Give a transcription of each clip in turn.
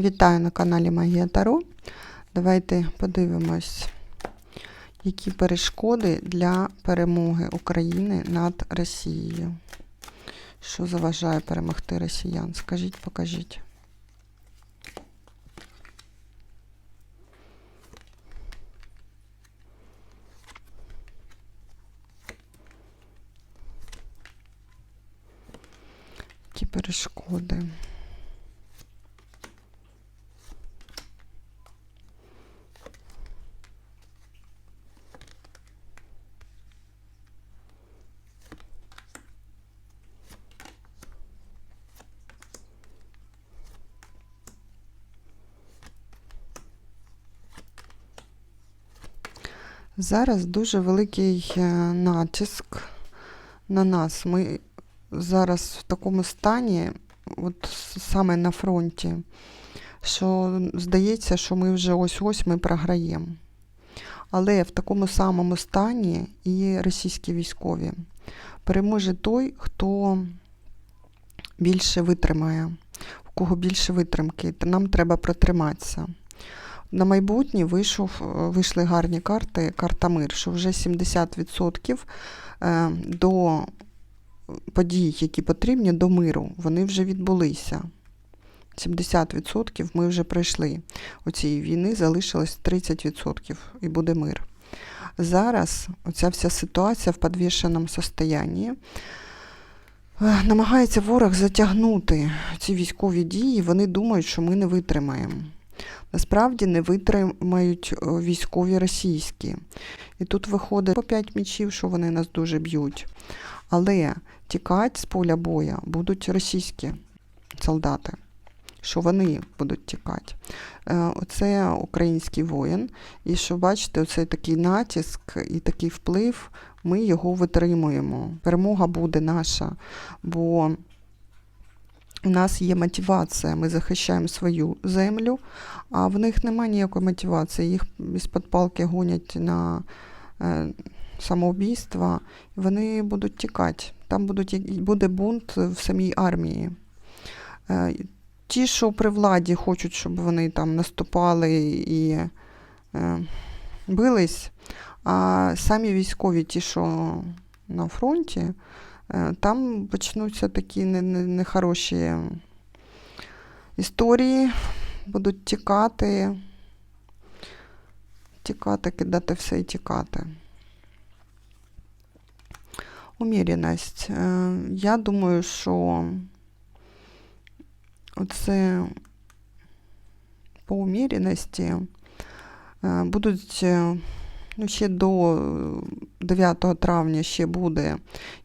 Вітаю на каналі Магія Таро. Давайте подивимось, які перешкоди для перемоги України над Росією. Що заважає перемогти росіян? Скажіть, покажіть. Перешкоди? Зараз дуже великий е, натиск на нас. Ми зараз в такому стані, от саме на фронті, що здається, що ми вже ось-ось ми програємо. Але в такому самому стані і російські військові. Переможе той, хто більше витримає, у кого більше витримки. Нам треба протриматися. На майбутнє вийшов, е, вийшли гарні карти, карта мир, що вже 70% е, до подій, які потрібні до миру, вони вже відбулися. 70% ми вже пройшли. У цієї війни залишилось 30% і буде мир. Зараз оця вся ситуація в підвішеному состоянні. Е, Намагається ворог затягнути ці військові дії, вони думають, що ми не витримаємо. Насправді не витримають е, військові російські. І тут виходить по 5 мічів, що вони нас дуже б'ють. Але тікати з поля боя будуть російські солдати, що вони будуть тікати. Е, Оце український воїн. І що бачите, оцей такий натиск і такий вплив, ми його витримуємо. Перемога буде наша, бо у нас є мотивація, ми захищаємо свою землю, а в них немає ніякої мотивації. Їх із-під палки гонять на е, самоубійства, вони будуть тікати. Там будуть, буде бунт в самій армії. Е, ті, що при владі хочуть, щоб вони там наступали і е, бились, а самі військові, ті, що на фронті, там почнуться такі не- не- нехороші історії, будуть тікати, тікати, кидати все і тікати. Уміряність. Е, Я думаю, що оце по уміряності е, будуть е, ще до е, 9 травня ще буде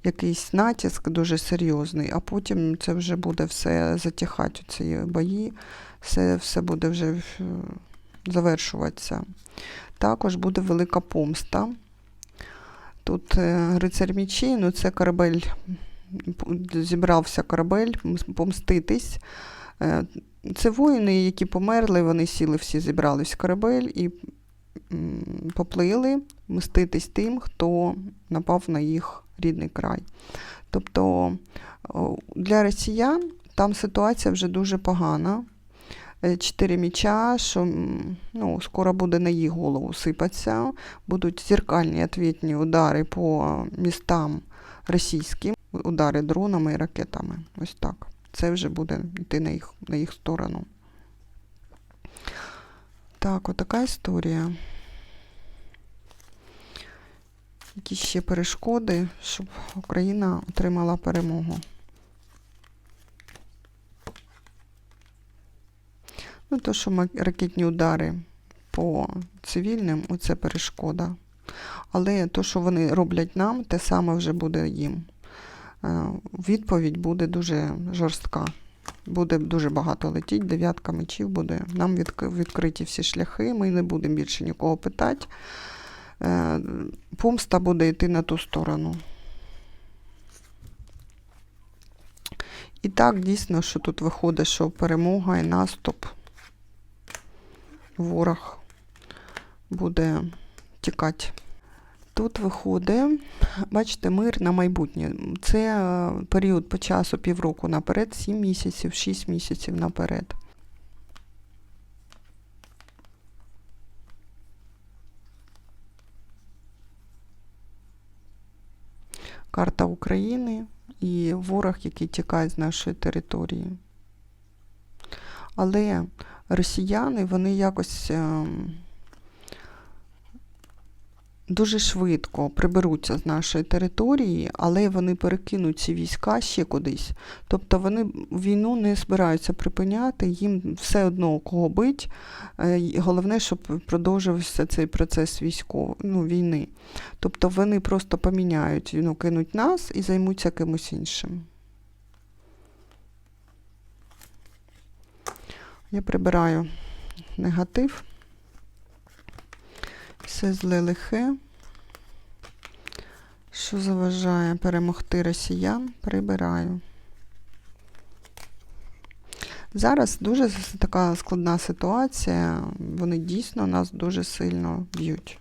якийсь натиск дуже серйозний, а потім це вже буде все затихати, ці бої, все, все буде вже е, завершуватися. Також буде велика помста. Тут е, рицар мічей, ну це корабель, зібрався корабель помститись. Е, Це воїни, які померли, вони сіли, всі зібрались в корабель і поплили мститись тим, хто напав на їх рідний край. Тобто для росіян там ситуація вже дуже погана. Е, Чотири міча, що ну, скоро буде на їх голову сипатися. Будуть зеркальні відповідні удари по містам російським, удари дронами і ракетами. Ось так. Це вже буде йти на їх, на їх сторону. Так, отака історія. Які ще перешкоди, щоб Україна отримала перемогу. Ну, то, що ракетні удари по цивільним, оце перешкода. Але то, що вони роблять нам, те саме вже буде їм. Е, Відповідь буде дуже жорстка. Буде дуже багато летіть, дев'ятка мечів буде. Нам відк- відкриті всі шляхи, ми не будемо більше нікого питати. Е, Помста буде йти на ту сторону. І так, дійсно, що тут виходить, що перемога і наступ, ворог буде тікати. Тут виходить, бачите, мир на майбутнє. Це е, період по часу півроку наперед, 7 місяців, 6 місяців наперед. Карта України і ворог, який тікає з нашої території. Але росіяни, вони якось. Ем, дуже швидко приберуться з нашої території, але вони перекинуть ці війська ще кудись. Тобто вони війну не збираються припиняти, їм все одно кого бить. Е, Головне, щоб продовжувався цей процес військов... ну, війни. Тобто вони просто поміняють, ну, кинуть нас і займуться кимось іншим. Я прибираю негатив. Все зле лихе. Що заважає перемогти росіян, прибираю. Зараз дуже така складна ситуація. Вони дійсно нас дуже сильно б'ють.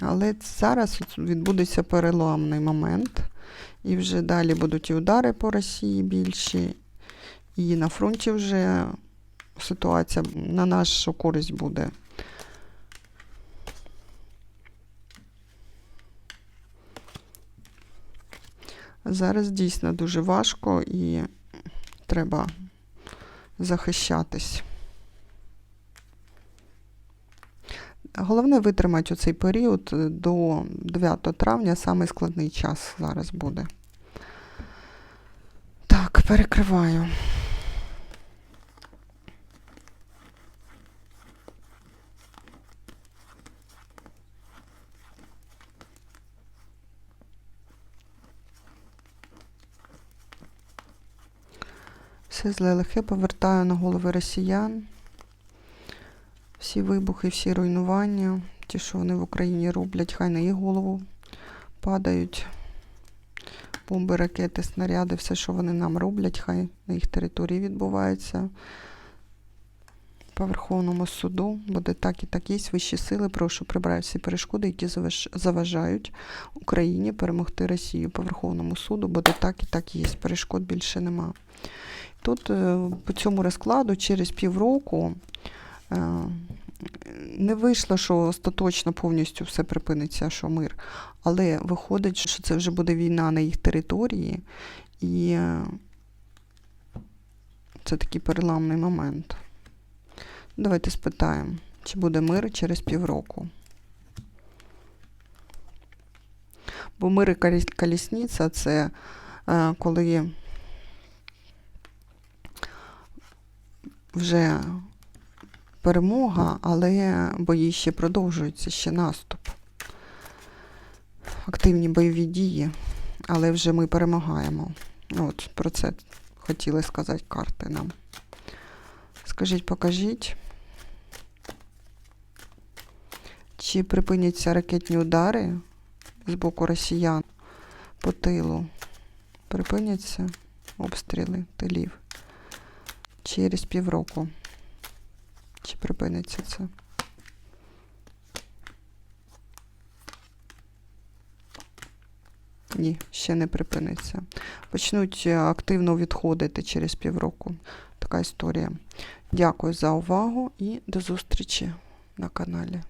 Але зараз відбудеться переламний момент. І вже далі будуть і удари по Росії більші. І на фронті вже ситуація на нашу користь буде. Зараз дійсно дуже важко і треба захищатись. Головне витримати цей період до 9 травня, самий складний час зараз буде. Так, перекриваю. Все зле лихе повертаю на голови росіян. Всі вибухи, всі руйнування, ті, що вони в Україні роблять, хай на їх голову падають. Бомби, ракети, снаряди, все, що вони нам роблять, хай на їх території відбувається. По Верховному суду буде так і так є. Вищі сили, прошу прибрати всі перешкоди, які заважають Україні перемогти Росію. По Верховному суду буде так і так є. Перешкод більше нема. Тут е, по цьому розкладу через півроку е, не вийшло, що остаточно повністю все припиниться, що мир. Але виходить, що це вже буде війна на їх території, і е, це такий переламний момент. Давайте спитаємо, чи буде мир через півроку. Бо мир і колісниця це е, коли вже перемога, але бої ще продовжуються, ще наступ. Активні бойові дії, але вже ми перемагаємо. От про це хотіли сказати карти нам. Скажіть, покажіть, чи припиняться ракетні удари з боку росіян по тилу? Припиняться обстріли тилів через півроку. Чи припиниться це? Ні, ще не припиниться. Почнуть е, активно відходити через півроку. Така історія. Дякую за увагу і до зустрічі на каналі.